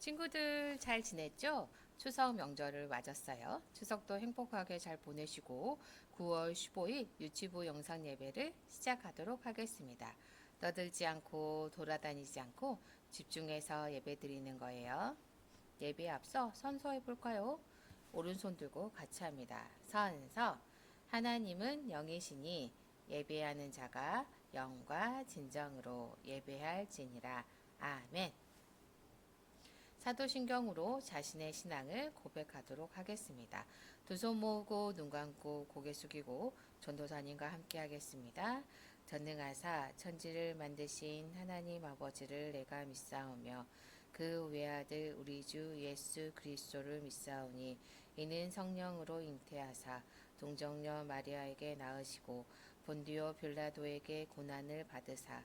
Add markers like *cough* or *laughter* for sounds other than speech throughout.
친구들 잘 지냈죠? 추석 명절을 맞았어요. 추석도 행복하게 잘 보내시고 9월 15일 유치부 영상 예배를 시작하도록 하겠습니다. 떠들지 않고 돌아다니지 않고 집중해서 예배 드리는 거예요. 예배에 앞서 선서해 볼까요? 오른손 들고 같이 합니다. 선서 하나님은 영이시니 예배하는 자가 영과 진정으로 예배할지니라. 아멘. 사도신경으로 자신의 신앙을 고백하도록 하겠습니다. 두 손 모으고 눈 감고 고개 숙이고 전도사님과 함께 하겠습니다. 전능하사 천지를 만드신 하나님 아버지를 내가 믿사오며 그 외아들 우리 주 예수 그리스도를 믿사오니 이는 성령으로 잉태하사 동정녀 마리아에게 낳으시고 본디오 빌라도에게 고난을 받으사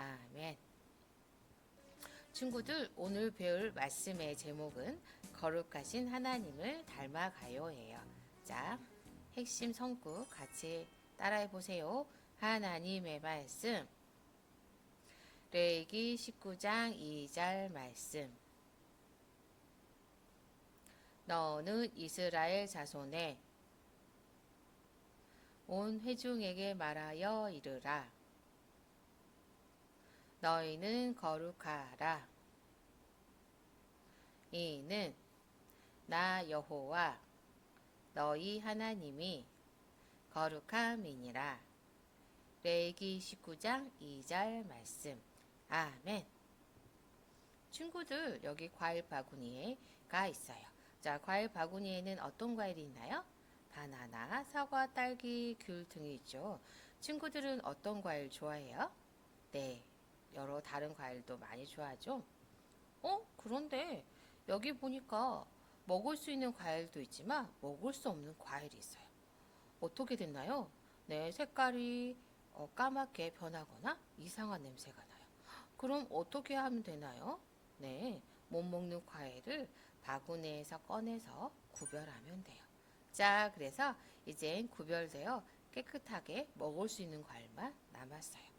아멘. 친구들 오늘 배울 말씀의 제목은 거룩하신 하나님을 닮아가요예요. 자, 핵심 성구 같이 따라해 보세요. 하나님의 말씀. 레기 19장 2절 말씀. 너는 이스라엘 자손에 온 회중에게 말하여 이르라. 너희는 거룩하라. 이는 나 여호와 너희 하나님이 거룩함이니라. 레기 19장 2절 말씀. 아멘. 친구들 여기 과일 바구니에가 있어요. 자, 과일 바구니에는 어떤 과일이 있나요? 바나나, 사과, 딸기, 귤 등이 있죠. 친구들은 어떤 과일 좋아해요? 네, 여러 다른 과일도 많이 좋아하죠. 어? 그런데 여기 보니까 먹을 수 있는 과일도 있지만 먹을 수 없는 과일이 있어요. 어떻게 됐나요? 네, 색깔이 어, 까맣게 변하거나 이상한 냄새가 나요. 그럼 어떻게 하면 되나요? 네, 못 먹는 과일을 바구니에서 꺼내서 구별하면 돼요. 자, 그래서 이젠 구별되어 깨끗하게 먹을 수 있는 과일만 남았어요.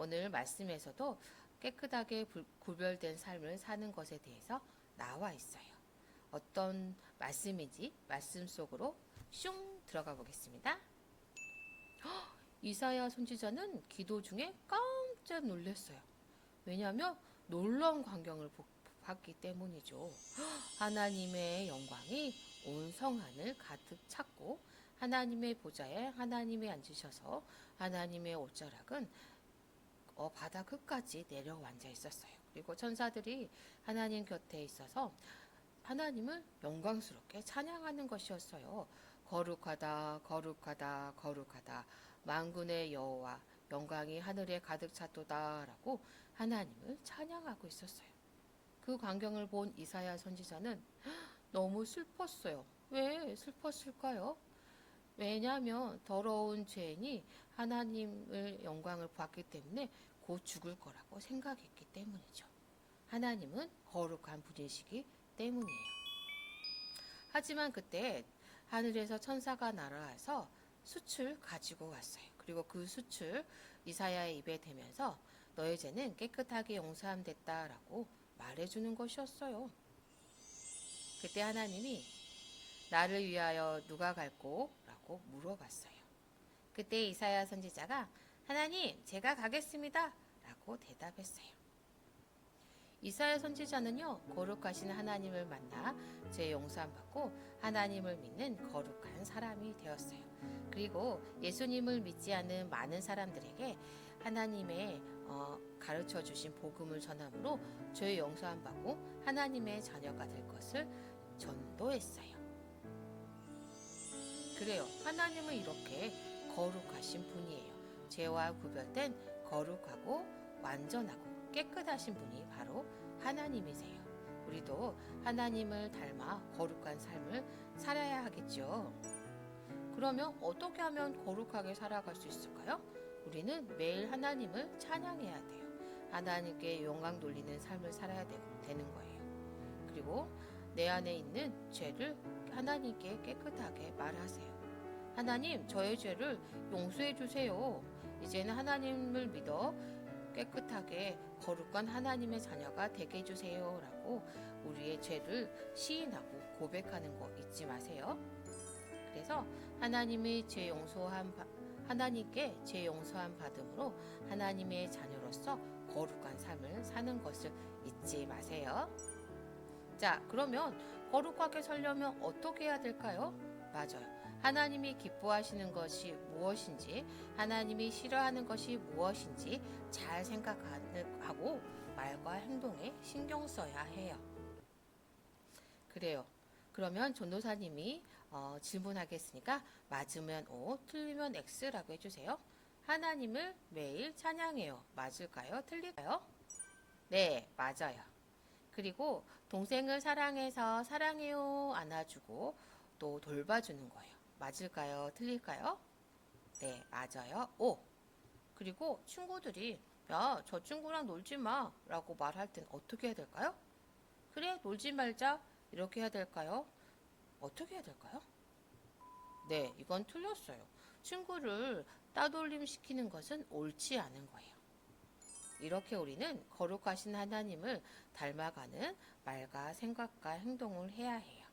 오늘 말씀에서도 깨끗하게 불- 구별된 삶을 사는 것에 대해서 나와 있어요. 어떤 말씀인지 말씀 속으로 슝 들어가 보겠습니다. 헉, *gasps* 이사야 선지자는 기도 중에 깜짝 놀랐어요. 왜냐하면 놀라운 광경을 보- 봤기 때문이죠. 헉, *gasps* 하나님의 영광이 온 성안을 가득 찼고 하나님의 보좌에 하나님이 앉으셔서 하나님의 옷자락은 어, 바다 끝까지 내려와 앉아 있었어요. 그리고 천사들이 하나님 곁에 있어서 하나님을 영광스럽게 찬양하는 것이었어요. 거룩하다, 거룩하다, 거룩하다. 만군의 여호와 영광이 하늘에 가득 찼도다라고 하나님을 찬양하고 있었어요. 그 광경을 본 이사야 선지자는 너무 슬펐어요. 왜 슬펐을까요? 왜냐하면 더러운 죄인이 하나님을 영광을 보았기 때문에 곧 죽을 거라고 생각했기 때문이죠. 하나님은 거룩한 분이시기 때문이에요. 하지만 그때 하늘에서 천사가 날아와서 숯을 가지고 왔어요. 그리고 그 숯을 이사야의 입에 대면서 너의 죄는 깨끗하게 용서함됐다라고 말해주는 것이었어요. 그때 하나님이 나를 위하여 누가 갈고? 라고 물어봤어요. 그때 이사야 선지자가 하나님, 제가 가겠습니다. 라고 대답했어요. 이사야 선지자는요, 거룩하신 하나님을 만나 죄 용서함 받고 하나님을 믿는 거룩한 사람이 되었어요. 그리고 예수님을 믿지 않는 많은 사람들에게 하나님의 어, 가르쳐 주신 복음을 전함으로 죄 용서함 받고 하나님의 자녀가 될 것을 전도했어요. 그래요. 하나님은 이렇게 거룩하신 분이에요. 죄와 구별된 거룩하고 완전하고 깨끗하신 분이 바로 하나님이세요. 우리도 하나님을 닮아 거룩한 삶을 살아야 하겠죠. 그러면 어떻게 하면 거룩하게 살아갈 수 있을까요? 우리는 매일 하나님을 찬양해야 돼요. 하나님께 영광 돌리는 삶을 살아야 되, 되는 거예요. 그리고 내 안에 있는 죄를 하나님께 깨끗하게 말하세요. 하나님, 저의 죄를 용서해 주세요. 이제는 하나님을 믿어 깨끗하게 거룩한 하나님의 자녀가 되게 해주세요. 라고 우리의 죄를 시인하고 고백하는 거 잊지 마세요. 그래서 하나님의 죄 용서한 바, 하나님께 죄 용서한 받음으로 하나님의 자녀로서 거룩한 삶을 사는 것을 잊지 마세요. 자, 그러면 거룩하게 살려면 어떻게 해야 될까요? 맞아요. 하나님이 기뻐하시는 것이 무엇인지, 하나님이 싫어하는 것이 무엇인지 잘 생각하고 말과 행동에 신경 써야 해요. 그래요. 그러면 전도사님이 어, 질문하겠으니까 맞으면 O, 틀리면 X라고 해주세요. 하나님을 매일 찬양해요. 맞을까요? 틀릴까요? 네, 맞아요. 그리고 동생을 사랑해서 사랑해요 안아주고 또 돌봐주는 거예요. 맞을까요? 틀릴까요? 네, 맞아요. 오. 그리고 친구들이 야, 저 친구랑 놀지 마 라고 말할 땐 어떻게 해야 될까요? 그래, 놀지 말자. 이렇게 해야 될까요? 어떻게 해야 될까요? 네, 이건 틀렸어요. 친구를 따돌림 시키는 것은 옳지 않은 거예요. 이렇게 우리는 거룩하신 하나님을 닮아가는 말과 생각과 행동을 해야 해요.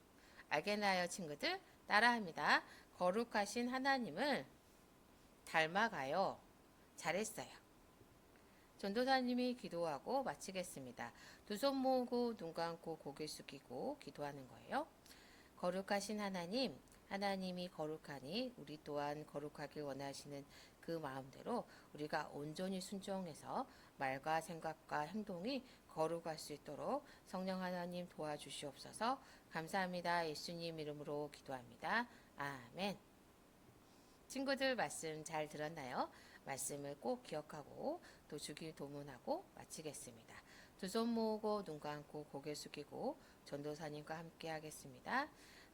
알겠나요, 친구들? 따라합니다. 거룩하신 하나님을 닮아가요. 잘했어요. 전도사님이 기도하고 마치겠습니다. 두 손 모으고 눈 감고 고개 숙이고 기도하는 거예요. 거룩하신 하나님, 하나님이 거룩하니 우리 또한 거룩하길 원하시는 그 마음대로 우리가 온전히 순종해서 말과 생각과 행동이 거룩할 수 있도록 성령 하나님 도와주시옵소서 감사합니다. 예수님 이름으로 기도합니다. 아멘. 친구들 말씀 잘 들었나요? 말씀을 꼭 기억하고 또 주길 도문하고 마치겠습니다. 두 손 모으고 눈 감고 고개 숙이고 전도사님과 함께 하겠습니다.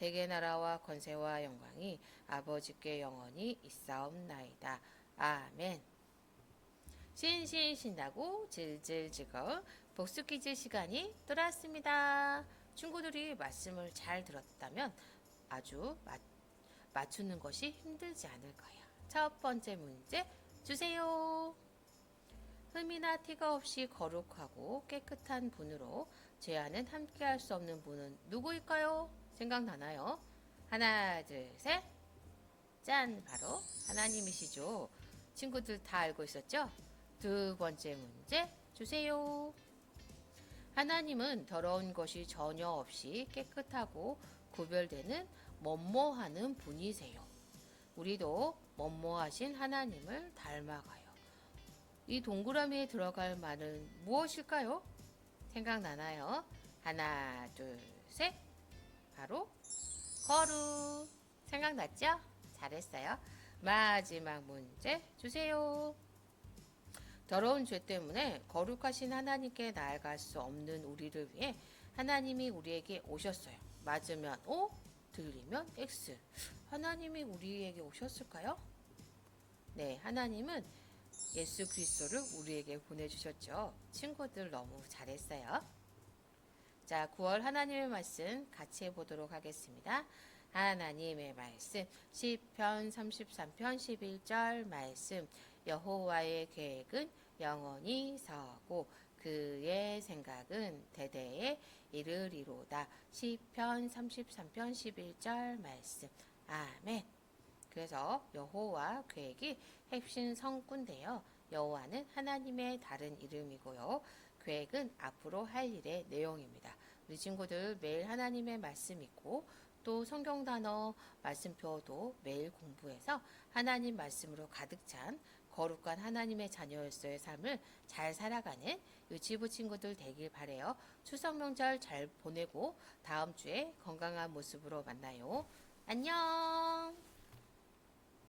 대개 나라와 권세와 영광이 아버지께 영원히 있사옵나이다. 아멘. 신신 신나고 질질 즐거운 복수 퀴즈 시간이 돌아왔습니다. 친구들이 말씀을 잘 들었다면 아주 맞, 맞추는 것이 힘들지 않을 거예요. 첫 번째 문제 주세요. 흠이나 티가 없이 거룩하고 깨끗한 분으로 죄와는 함께할 수 없는 분은 누구일까요? 생각나나요? 하나, 둘, 셋. 짠! 바로 하나님이시죠. 친구들 다 알고 있었죠? 두 번째 문제 주세요. 하나님은 더러운 것이 전혀 없이 깨끗하고 구별되는 뭐뭐하는 분이세요. 우리도 뭐뭐하신 하나님을 닮아가요. 이 동그라미에 들어갈 말은 무엇일까요? 생각나나요? 하나, 둘, 셋. 바로 거룩. 생각났죠? 잘했어요. 마지막 문제 주세요. 더러운 죄 때문에 거룩하신 하나님께 나아갈 수 없는 우리를 위해 하나님이 우리에게 오셨어요. 맞으면 O, 들리면 X. 하나님이 우리에게 오셨을까요? 네, 하나님은 예수 그리스도를 우리에게 보내주셨죠. 친구들 너무 잘했어요. 자, 9월 하나님의 말씀 같이 해보도록 하겠습니다. 하나님의 말씀, 10편 33편 11절 말씀, 여호와의 계획은 영원히 서고 그의 생각은 대대에 이르리로다. 시편 33편 11절 말씀. 아멘. 그래서 여호와 계획이 핵심 성구인데요. 여호와는 하나님의 다른 이름이고요. 계획은 앞으로 할 일의 내용입니다. 우리 친구들 매일 하나님의 말씀 읽고 또 성경 단어 말씀표도 매일 공부해서 하나님 말씀으로 가득 찬 거룩한 하나님의 자녀로서의 삶을 잘 살아가는 유치부 친구들 되길 바래요. 추석 명절 잘 보내고 다음 주에 건강한 모습으로 만나요. 안녕.